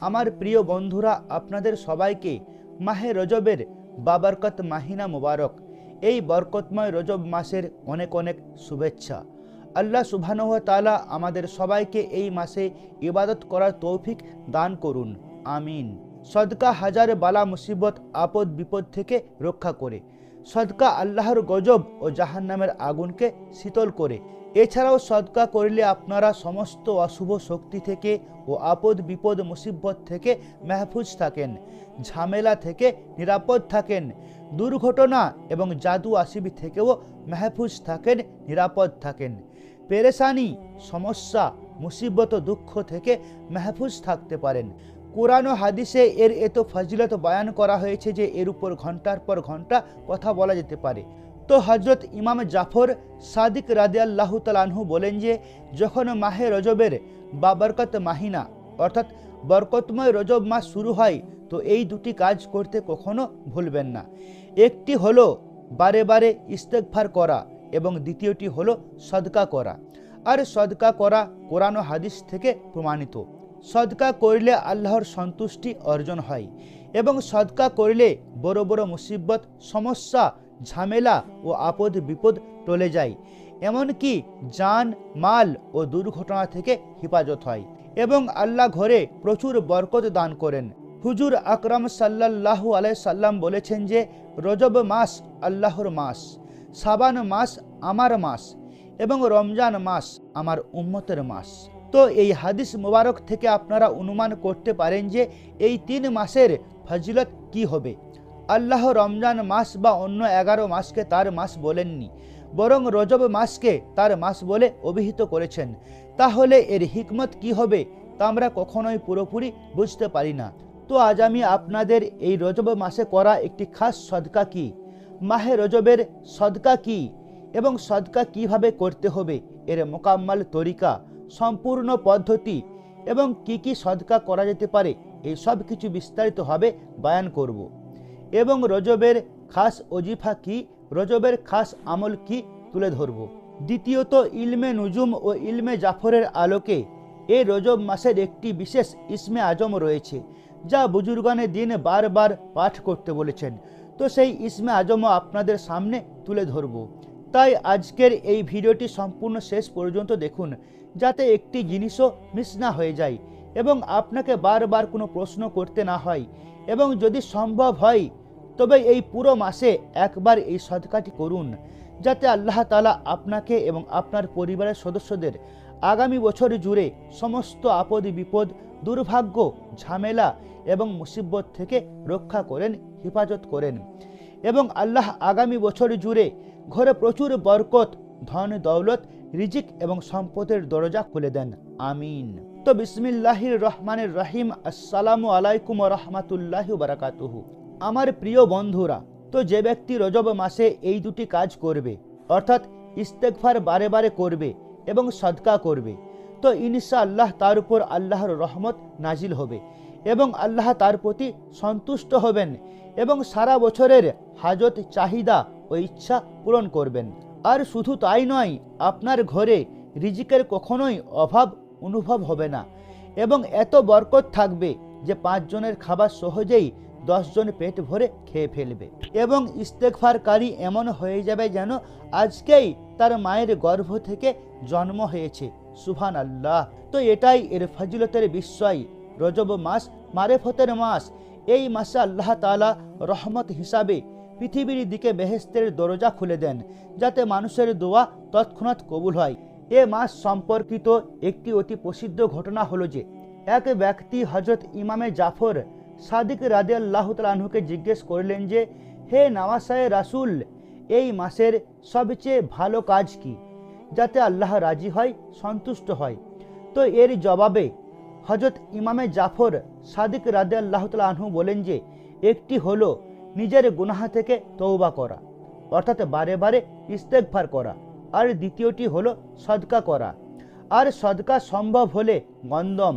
আমার প্রিয় বন্ধুরা, আপনাদের সবাইকে মাহে রজবের বাবরকত মাহিনা মুবারক। এই বরকতময় রজব মাসের অনেক অনেক শুভেচ্ছা। আল্লাহ সুবহানহ তালা আমাদের সবাইকে এই মাসে ইবাদত করার তৌফিক দান করুন। আমিন। সদকা হাজার বালা মুসিবত, আপদ, বিপদ থেকে রক্ষা করে। সদকা আল্লাহর গজব ও জাহান্নামের আগুনকে শীতল করে। এছাড়াও সদকা করলে আপনারা সমস্ত অশুভ শক্তি থেকে ও আপদ, বিপদ, মুসিবত থেকে মেহফুজ থাকেন, ঝামেলা থেকে নিরাপদ থাকেন, দুর্ঘটনা এবং জাদু আসিবি থেকেও মেহফুজ থাকেন, নিরাপদ থাকেন। পেরেশানি, সমস্যা, মুসিবত, দুঃখ থেকে মেহফুজ থাকতে পারেন। কোরআন ও হাদিসে এর এত ফজিলত বয়ান করা হয়েছে যে এর উপর ঘণ্টার পর ঘণ্টা কথা বলা যেতে পারে। তো হজরত ইমাম জাফর সাদিক রাদিয়াল্লাহু তালানহু বলেন যে, যখন মাহে রজবের বাবরকত মাহিনা, অর্থাৎ বরকতময় রজব মাস শুরু হয়, তো এই দুটি কাজ করতে কখনো ভুলবেন না। একটি হলো বারে বারে ইস্তেকফার করা এবং দ্বিতীয়টি হলো সদকা করা। আর সদকা করা কোরআন হাদিস থেকে প্রমাণিত। সদকা করলে আল্লাহর সন্তুষ্টি অর্জন হয় এবং সদকা করলে বড় বড় মুসিবত, সমস্যা ঝামেলা ও আপদ বিপদ টলে যায়, এমনকি যান, মাল ও দুর্ঘটনা থেকে হেফাজত হয় এবং আল্লাহ ঘরে প্রচুর বরকত দান করেন। হুজুর আকরাম সাল্লাল্লাহু আলাই সাল্লাম বলেছেন যে, রজব মাস আল্লাহর মাস, সাবান মাস আমার মাস এবং রমজান মাস আমার উম্মতের মাস। তো এই হাদিস মোবারক থেকে আপনারা অনুমান করতে পারেন যে, এই তিন মাসের ফজিলত কি হবে? আল্লাহ রমজান মাস বা অন্য এগারো মাসকে তার মাস বলেননি, বরং রজব মাসকে তার মাস বলে অভিহিত করেছেন। তাহলে এর হিকমত কি হবে, তা আমরা কখনোই পুরোপুরি বুঝতে পারি না। তো আজ আমি আপনাদের এই রজব মাসে করা একটি খাস সদকা কি? মাহে রজবের সদকা কি? এবং সদকা কীভাবে করতে হবে? এর মোকাম্মাল তরিকা, সম্পূর্ণ পদ্ধতি এবং কি কি সদকা করা যেতে পারে, এই সব কিছু বিস্তারিতভাবে বয়ান করব। এবং রজবের খাস অজিফা কি, রজবের খাস আমল কি তুলে ধরব। দ্বিতীয়ত, ইলমে নুজুম ও ইলমে জাফরের আলোকে এই রজব মাসের একটি বিশেষ ইসমে আজম রয়েছে, যা বুজুর্গানে দিন বারবার পাঠ করতে বলেছেন। তো সেই ইসমে আজমও আপনাদের সামনে তুলে ধরব। তাই আজকের এই ভিডিওটি সম্পূর্ণ শেষ পর্যন্ত দেখুন, যাতে একটি জিনিসও মিস না হয়ে যায় এবং আপনাকে বারবার কোনো প্রশ্ন করতে না হয় এবং যদি সম্ভব হয় তবে এই পুরো মাসে একবার এই সদকাটি করুন, যাতে আল্লাহ তালা আপনাকে এবং আপনার পরিবারের সদস্যদের আগামী বছর জুড়ে সমস্ত আপদ, বিপদ, দুর্ভাগ্য, ঝামেলা এবং মুসিবত থেকে রক্ষা করেন, হেফাজত করেন এবং আল্লাহ আগামী বছর জুড়ে ঘরে প্রচুর বরকত, ধন, দৌলত, রিজিক এবং সম্পদের দরজা খুলে দেন। আমিন। তো বিসমিল্লাহির রহমানের রহিম। আসসালামু আলাইকুম রহমাতুল্লাহ বারাকাতুহু। আমার প্রিয় বন্ধুরা, তো যে ব্যক্তি রজব মাসে এই দুটি কাজ করবে, অর্থাৎ ইস্তেকফার বারে বারে করবে এবং সদকা করবে, তো ইনশা আল্লাহ তার উপর আল্লাহর রহমত নাজিল হবে এবং আল্লাহ তার প্রতি সন্তুষ্ট হবেন এবং সারা বছরের হাজত, চাহিদা ও ইচ্ছা পূরণ করবেন। আর শুধু তাই নয়, আপনার ঘরে রিজিকের কখনোই অভাব অনুভব হবে না এবং এত বরকত থাকবে যে পাঁচজনের খাবার সহজেই দশজন পেট ভরে খেয়ে ফেলবে। এবং ইস্তেকফারকারী এমন হয়ে যাবে যেন আজকেই তার মায়ের গর্ভ থেকে জন্ম হয়েছে। সুফান আল্লাহ তো এটাই এর ফজিলতের বিস্ময়। রজব মাস, মারেফতের মাস, এই মাসে আল্লাহ তালা রহমত হিসাবে পৃথিবীর দিকে বেহেস্তের দরজা খুলে দেন, যাতে মানুষের দোয়া তৎক্ষণাৎ কবুল হয়। এ মাস সম্পর্কিত একটি অতি প্রসিদ্ধ ঘটনা হলো যে, এক ব্যক্তি হজরত ইমামে জাফর সাদিক রাদে আল্লাহ তালাহুকে জিজ্ঞেস করলেন যে, হে নওয়াসায় রাসুল, এই মাসের সবচেয়ে ভালো কাজ কি? যাতে আল্লাহ রাজি হয়, সন্তুষ্ট হয়? তো এর জবাবে হজরত ইমামে জাফর সাদিক রাদে আল্লাহ তালাহু বলেন যে, একটি হলো নিজের গুনাহা থেকে তৌবা করা, অর্থাৎ বারে বারে ইস্তেকফার করা, আর দ্বিতীয়টি হলো সদকা করা। আর সদকা সম্ভব হলে গন্দম,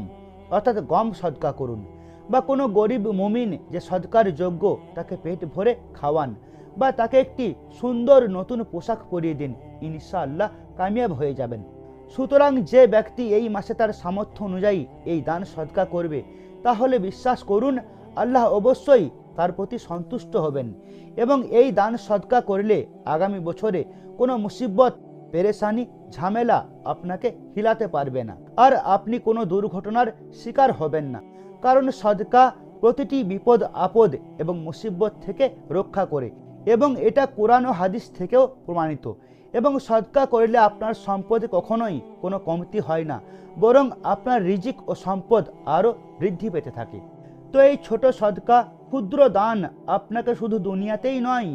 অর্থাৎ গম সদকা করুন। বা কোনো গরিব মুমিন যে সদকার যোগ্য তাকে পেট ভরে খাওয়ান বা তাকে একটি সুন্দর নতুন পোশাক পরিয়ে দিন, ইনশাআল্লাহ কামিয়াব হয়ে যাবেন। সুতরাং যে ব্যক্তি এই মাসে তার সামর্থ্য অনুযায়ী এই দান সদকা করবে, তাহলে বিশ্বাস করুন আল্লাহ অবশ্যই তার প্রতি সন্তুষ্ট হবেন এবং এই দান সদকা করলে আগামী বছরে কোনো মুসিবত, পেরেশানি, ঝামেলা আপনাকে হিলাতে পারবে না। আর আপনি কোনো দুর্ঘটনার শিকার হবেন না। কারণ সদকা প্রতিটি বিপদ, আপদ এবং মুসিবত থেকে রক্ষা করে এবং এটা কোরআন ও হাদিস থেকেও প্রমাণিত। এবং সদকা করলে আপনার সম্পদে কখনোই কোনো কমতি হয় না, বরং আপনার রিজিক ও সম্পদ আরও বৃদ্ধি পেতে থাকে। তো এই ছোট সদকা ক্ষুদ্র দান আপনাকে শুধু দুনিয়াতেই নয়,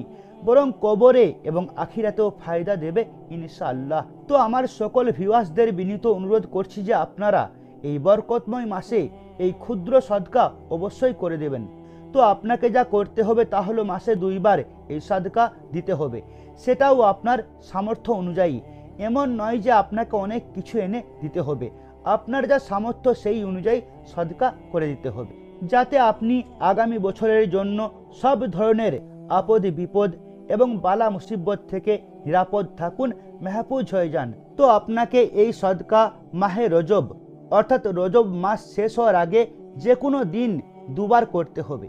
বরং কবরে এবং আখিরাতেও ফায়দা দেবে ইনশাআল্লাহ। তো আমার সকল ভিউয়ার্সদের বিনীত অনুরোধ করছি যে আপনারা এই বরকতময় মাসে এই ক্ষুদ্র সদকা অবশ্যই করে দেবেন। তো আপনাকে যা করতে হবে তা হলো মাসে দুইবার এই সদকা দিতে হবে। সেটাও আপনার সামর্থ্য অনুযায়ী। এমন নয় যে আপনাকে অনেক কিছু এনে দিতে হবে। আপনার যা সামর্থ্য সেই অনুযায়ী সদকা করে দিতে হবে। যাতে আপনি আগামী বছরের জন্য সব ধরনের আপদ, বিপদ এবং বালা মুসিবত থেকে নিরাপদ থাকুন, মেহফুজ হয়ে যান। তো আপনাকে এই সদকা মাহে রজব অর্থাৎ রজব মাস শেষ হওয়ার আগে যে কোনো দিন দুবার করতে হবে।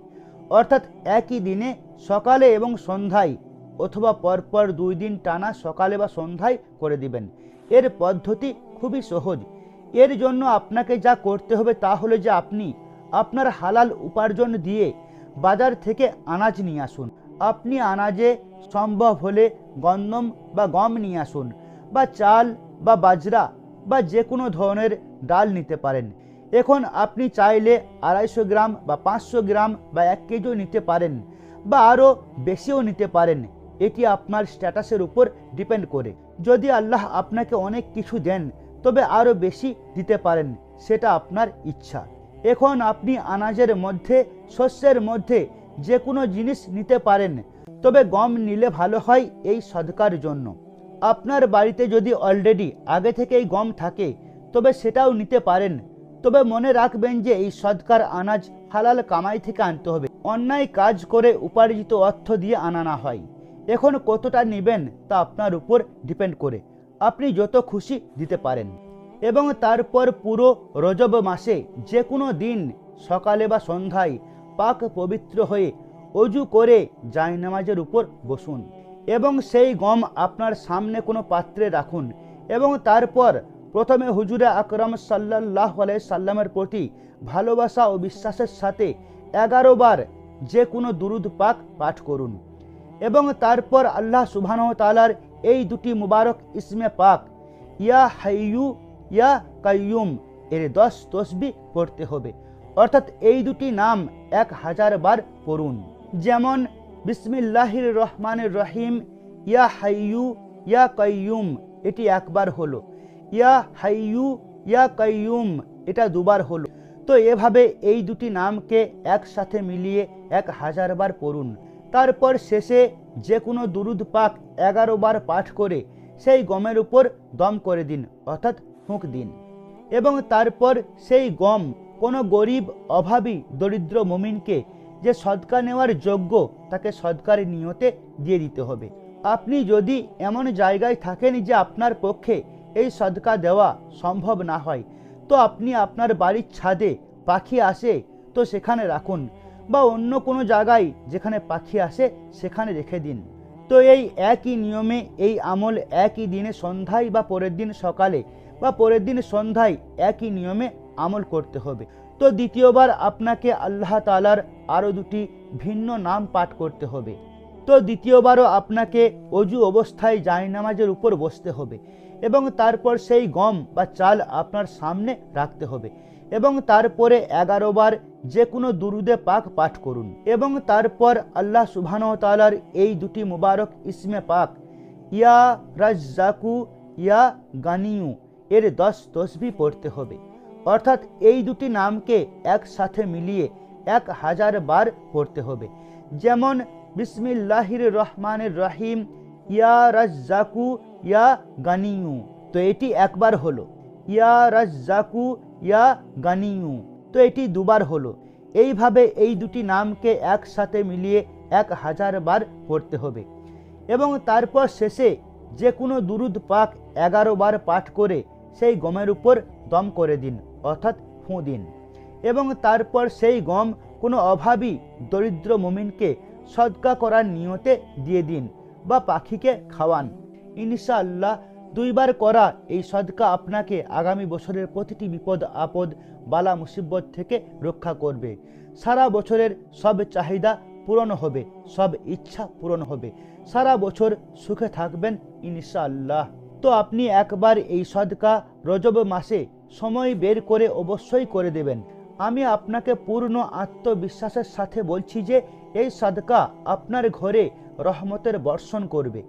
অর্থাৎ একই দিনে সকালে এবং সন্ধ্যায় অথবা পরপর দুই দিন টানা সকালে বা সন্ধ্যায় করে দিবেন। এর পদ্ধতি খুবই সহজ। এর জন্য আপনাকে যা করতে হবে তা হলো যে আপনি আপনার হালাল উপার্জন দিয়ে বাজার থেকে আনাজ নিয়ে আসুন। আপনি আনাজে সম্ভব হলে গন্দম বা গম নিয়ে আসুন বা চাল বা বাজরা বা যে কোনো ধরনের ডাল নিতে পারেন। এখন আপনি চাইলে আড়াইশো গ্রাম বা পাঁচশো গ্রাম বা এক কেজিও নিতে পারেন বা আরও বেশিও নিতে পারেন। এটি আপনার স্ট্যাটাসের উপর ডিপেন্ড করে। যদি আল্লাহ আপনাকে অনেক কিছু দেন, তবে আরও বেশি দিতে পারেন, সেটা আপনার ইচ্ছা। এখন আপনি আনাজের মধ্যে, শস্যের মধ্যে যে কোনো জিনিস নিতে পারেন, তবে গম নিলে ভালো হয় এই সদকার জন্য। আপনার বাড়িতে যদি অলরেডি আগে থেকেই গম থাকে তবে সেটাও নিতে পারেন। তবে মনে রাখবেন যে এই সৎকার আনাজ হালাল কামাই থেকে আনতে হবে। অন্যায় কাজ করে উপার্জিত অর্থ দিয়ে আনা না হয়। এখন কতটা নেবেন তা আপনার উপর ডিপেন্ড করে। আপনি যত খুশি দিতে পারেন। এবং তারপর পুরো রজব মাসে যে কোনো দিন সকালে বা সন্ধ্যায় পাক পবিত্র হয়ে অজু করে জায়নামাজের উপর বসুন। এবং সেই গম আপনার সামনে কোনো পাত্রে রাখুন। এবং তারপর প্রথমে হুজুরে আকরম সাল্লাহ সাল্লামের প্রতি ভালোবাসা ও বিশ্বাসের সাথে এগারো বার যে কোনো দুরুদ পাক পাঠ করুন। এবং তারপর আল্লাহ সুবহান তালার এই দুটি মুবারক ইসমে পাক, ইয়া হাইয়ু, ইয়া কাইয়ুম, এর দশ তসবি পড়তে হবে। অর্থাৎ এই দুটি নাম এক হাজার বার পড়ুন। যেমন, বিসমিল্লাহির রহমানের রহিম, ইয়া হাইয়ু, ইয়া কাইয়ুম, এটি একবার হলো। ইয়া হাইয়ু, ইয়া কাইয়ুম, এটা দুবার হলো। তো এভাবে এই দুটি নামকে একসাথে মিলিয়ে এক হাজার বার পড়ুন। তারপর শেষে যে কোনো দুরুদ পাক এগারো বার পাঠ করে সেই গমের উপর দম করে দিন, অর্থাৎ ফুঁক দিন। এবং তারপর সেই গম কোনো গরিব, অভাবী, দরিদ্র মমিনকে যে সদকা নেওয়ার যোগ্য, তাকে সদকার নিয়তে দিয়ে দিতে হবে। আপনি যদি এমন জায়গায় থাকেন যে আপনার পক্ষে এই সদকা দেওয়া সম্ভব না হয়। তো আপনি আপনার বাড়ির ছাদে পাখি আসে, তো সেখানে রাখুন বা অন্য কোনো জায়গায় যেখানে পাখি আসে, সেখানে রেখে দিন। তো এই একই নিয়মে এই আমল একই দিনে সন্ধ্যায় বা পরের দিন সকালে বা পরের দিন সন্ধ্যায় একই নিয়মে আমল করতে হবে। তো দ্বিতীয়বার আপনাকে আল্লাহ তালার আরও দুটি ভিন্ন নাম পাঠ করতে হবে। তো দ্বিতীয়বারও আপনাকে অজু অবস্থায় জায়নামাজের উপর বসতে হবে। এবং তারপর সেই গম বা চাল আপনার সামনে রাখতে হবে এবং তারপরে এগারো বার যে কোনো দুরুদে পাক পাঠ করুন এবং তারপর আল্লাহ সুবহান তালার এই দুটি মুবারক ইসমে পাক, ইয়া রাজ্জাকু, ইয়া গানিউ এর দশ তসবি পড়তে হবে। অর্থাৎ এই দুটি নামকে একসাথে মিলিয়ে এক হাজার বার পড়তে হবে। যেমন, বিসমিল্লাহির রহমানের রহিম, ইয়া রাজ্জাকু ইয়া গানিউ তো এটি একবার হলো। ইয়া রাজ্জাকু, ইয়া গানিউ তো এটি দুবার হলো। এইভাবে এই দুটি নামকে একসাথে মিলিয়ে এক হাজার বার পড়তে হবে। এবং তারপর শেষে যে কোনো দুরুদ পাক এগারো বার পাঠ করে সেই গমের উপর দম করে দিন, অর্থাৎ ফুঁ দিন। এবং তারপর সেই গম কোনো অভাবী দরিদ্র মুমিনকে সদকা করার নিয়তে দিয়ে দিন বা পাখিকে খাওয়ান। ইনশাআল্লাহ দুইবার করা এই সদকা আপনাকে আগামী বছরের প্রতিটি বিপদ, আপদ, বালা, মুসিবত থেকে রক্ষা করবে। সারা বছরের সব চাহিদা পূরণ হবে, সব ইচ্ছা পূরণ হবে। সারা বছর সুখে থাকবেন ইনশাআল্লাহ। তো আপনি একবার এই সদকা রজব মাসে সময় বের করে অবশ্যই করে দেবেন। আমি আপনাকে পূর্ণ আত্মবিশ্বাসের সাথে বলছি যে, এই সাদকা আপনার ঘরে রহমতের বর্ষণ করবে।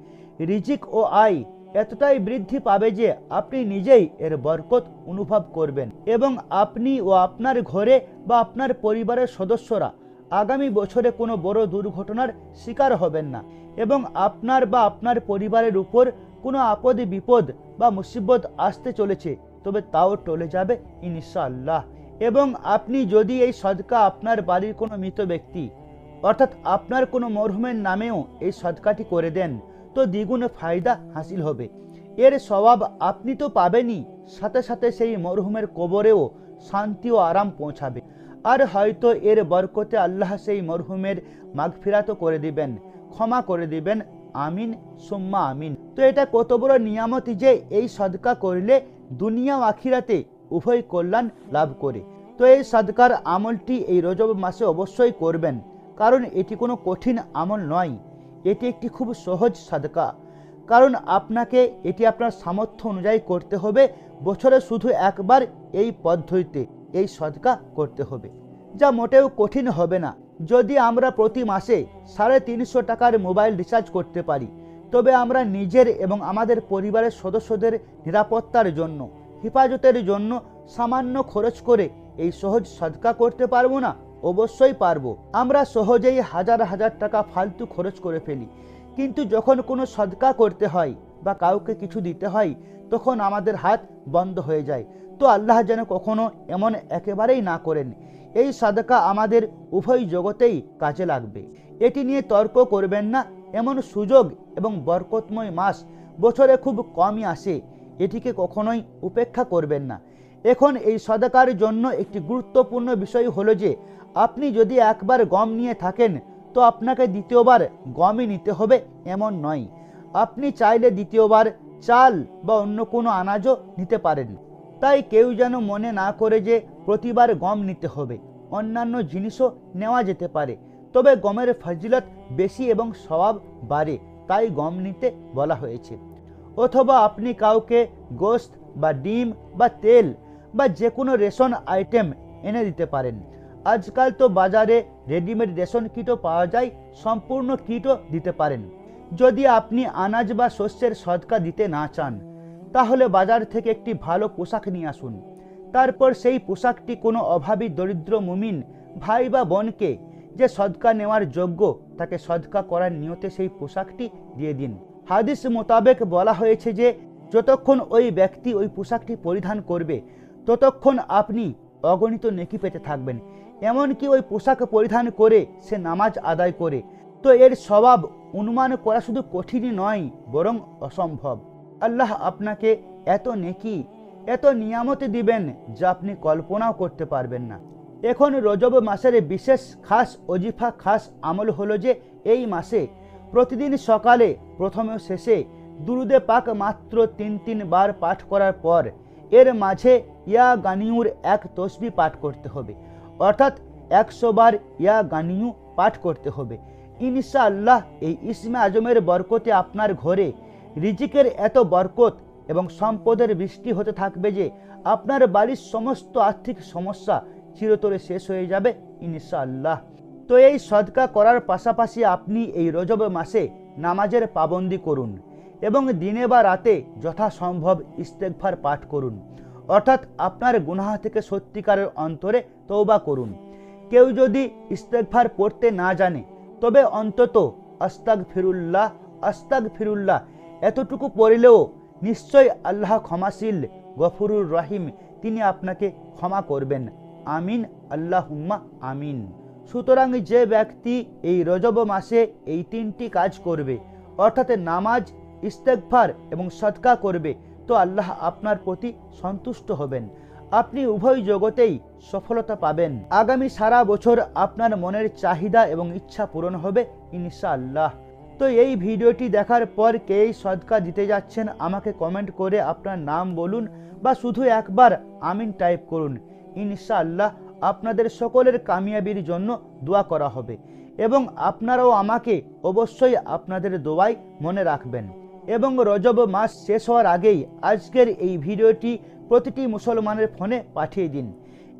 রিজিক ও আয় এতটাই বৃদ্ধি পাবে যে আপনি নিজেই এর বরকত অনুভব করবেন এবং আপনি ও আপনার ঘরে বা আপনার পরিবারের সদস্যরা আগামী বছরে কোনো বড় দুর্ঘটনার শিকার হবেন না এবং আপনার বা আপনার পরিবারের উপর কোনো আপদ, বিপদ বা মুসিবত আসতে চলেছে, তবে তাও টলে যাবে ইনশাআল্লাহ। এবং আপনি যদি এই সদকা আপনার বাড়ির কোনো মৃত ব্যক্তি অর্থাৎ আপনার কোনো মরহুমের নামেও এই সদকাটি করে দেন তো দ্বিগুণ ফায়দা হাসিল হবে। এর স্বভাব আপনি তো পাবেনই, সাথে সাথে সেই মরহুমের কবরেও শান্তি ও আরাম পৌঁছাবে। আর হয়তো এর বরকতে আল্লাহ সেই মরহুমের মাগফিরাতও করে দিবেন, ক্ষমা করে দিবেন, আমিন, সুম্মা আমিন। তো এটা কত বড় নিয়ামতি যে এই সদকা করলে দুনিয়া আখিরাতে উভয় কল্যাণ লাভ করে। তো এই সদকার আমলটি এই রজব মাসে অবশ্যই করবেন, কারণ এটি কোনো কঠিন আমল নয়। এটি একটি খুব সহজ সাদকা। কারণ আপনাকে এটি আপনার সামর্থ্য অনুযায়ী করতে হবে, বছরে শুধু একবার এই পদ্ধতিতে এই সদকা করতে হবে, যা মোটেও কঠিন হবে না। যদি আমরা প্রতি মাসে সাড়ে তিনশো টাকার মোবাইল রিচার্জ করতে পারি, তবে আমরা নিজের এবং আমাদের পরিবারের সদস্যদের নিরাপত্তার জন্য, হেফাজতের জন্য সামান্য খরচ করে এই সহজ সদকা করতে পারব না। অবশ্যই পারব। আমরা সহজেই হাজার হাজার টাকা ফালতু খরচ করে ফেলি। কিন্তু যখন কোনো সদকা করতে হয় বা কাউকে কিছু দিতে হয়, তখন আমাদের হাত বন্ধ হয়ে যায়। তো আল্লাহ যেন কখনো এমন একেবারেই না করেন। এই সাদকা আমাদের উভয় জগতেই কাজে লাগবে। এটি নিয়ে তর্ক করবেন না। এমন সুযোগ এবং বরকতময় মাস বছরে খুব কমই আসে। এটিকে কখনোই উপেক্ষা করবেন না। এখন এই সদাকার জন্য একটি গুরুত্বপূর্ণ বিষয় হলো যে আপনি যদি একবার গম নিয়ে থাকেন, তো আপনাকে দ্বিতীয়বার গমই নিতে হবে এমন নয়। আপনি চাইলে দ্বিতীয়বার চাল বা অন্য কোনো আনাজও নিতে পারেন। তাই কেউ যেন মনে না করে যে প্রতিবার গম নিতে হবে। অন্যান্য জিনিসও নেওয়া যেতে পারে। তবে গমের ফজিলত বেশি এবং স্বভাব বাড়ে, তাই গম নিতে বলা হয়েছে। অথবা আপনি কাউকে গোস্ত বা ডিম বা তেল বা যে কোনো রেশন আইটেম এনে দিতে পারেন। আজকাল তো বাজারে রেডিমেড রেশন কিটও পাওয়া যায়, সম্পূর্ণ কিটও দিতে পারেন। যদি আপনি আনাজ বা শস্যের সদকা দিতে না চান, তাহলে বাজার থেকে একটি ভালো পোশাক নিয়ে আসুন। তারপর সেই পোশাকটি কোনো অভাবী দরিদ্র মুমিন ভাই বা বোনকে যে সদকা নেওয়ার যোগ্য, তাকে সদকা করার নিয়তে সেই পোশাকটি দিয়ে দিন। হাদিস মোতাবেক বলা হয়েছে যে, যতক্ষণ ওই ব্যক্তি ওই পোশাকটি পরিধান করবে, ততক্ষণ আপনি অগণিত নেকি পেতে থাকবেন। এমনকি ওই পোশাক পরিধান করে সে নামাজ আদায় করে। তো এর স্বভাব অনুমান করা শুধু কঠিনই নয়, বরং অসম্ভব। আল্লাহ আপনাকে এত নেকি, এত নিয়ামতে দিবেন যা আপনি কল্পনাও করতে পারবেন না। এখন রজব মাসের বিশেষ খাস অজিফা, খাস আমল হলো যে এই মাসে প্রতিদিন সকালে, প্রথমে শেষে দুরুদে পাক মাত্র তিন তিন বার পাঠ করার পর এর মাঝে ইয়া গানিউর এক তসবি পাঠ করতে হবে। অর্থাৎ একশো বার ইয়া গানিউ পাঠ করতে হবে। ইনশা আল্লাহ এই ইসমে আজমের বরকতে আপনার ঘরে রিজিকের এত বরকত এবং সম্পদের বৃষ্টি হতে থাকবে যে আপনার বাড়ির সমস্ত আর্থিক সমস্যা চিরতরে শেষ হয়ে যাবে ইনশা আল্লাহ তো এই সদকা করার পাশাপাশি আপনি এই রজব মাসে নামাজের পাবন্দি করুন এবং দিনে বা রাতে যথাসম্ভব ইস্তেকভার পাঠ করুন। অর্থাৎ আপনার গুনাহা থেকে সত্যিকারের অন্তরে তৌবা করুন। কেউ যদি ইস্তেকভার পড়তে না জানে, তবে অন্তত আস্তাক ফিরুল্লাহ আস্তাক ফিরুল্লাহ এতটুকু পড়লেও নিশ্চয় আল্লাহ ক্ষমাশীল, গফুরুর রহিম, তিনি আপনাকে ক্ষমা করবেন। আমিন আল্লাহ আমিন। সুতরাং যে ব্যক্তি এই রজব মাসে এই তিনটি কাজ করবে, অর্থাৎ নামাজ ইস্তেকফার এবং সৎকা করবে, তো আল্লাহ আপনার প্রতি সন্তুষ্ট হবেন। আপনি উভয় জগতেই সফলতা পাবেন। আগামী সারা বছর আপনার মনের চাহিদা এবং ইচ্ছা পূরণ হবে, ইনশাআল্লাহ। তো এই ভিডিওটি দেখার পর কে এই সদকা দিতে যাচ্ছেন আমাকে কমেন্ট করে আপনার নাম বলুন বা শুধু একবার আমিন টাইপ করুন। ইনশাআল্লাহ আপনাদের সকলের কামিয়াবির জন্য দোয়া করা হবে এবং আপনারাও আমাকে অবশ্যই আপনাদের দোয়াই মনে রাখবেন। এবং রজব মাস শেষ হওয়ার আগেই আজকের এই ভিডিওটি প্রতিটি মুসলমানের ফোনে পাঠিয়ে দিন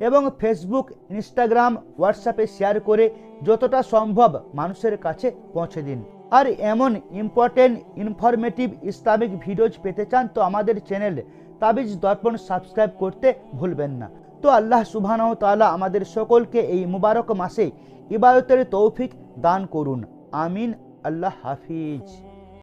এবং ফেসবুক ইনস্টাগ্রাম হোয়াটসঅ্যাপে শেয়ার করে যতটা সম্ভব মানুষের কাছে পৌঁছে দিন। আর এমন ইম্পর্টেন্ট ইনফরমেটিভ ইসলামিক ভিডিওজ পেতে চান তো আমাদের চ্যানেল তাবিজ দর্পণ সাবস্ক্রাইব করতে ভুলবেন না। তো আল্লাহ সুবহানাহু তাআলা আমাদের সকলকে এই মুবারক মাসে ইবাদতের তৌফিক দান করুন। আমিন। আল্লাহ হাফিজ।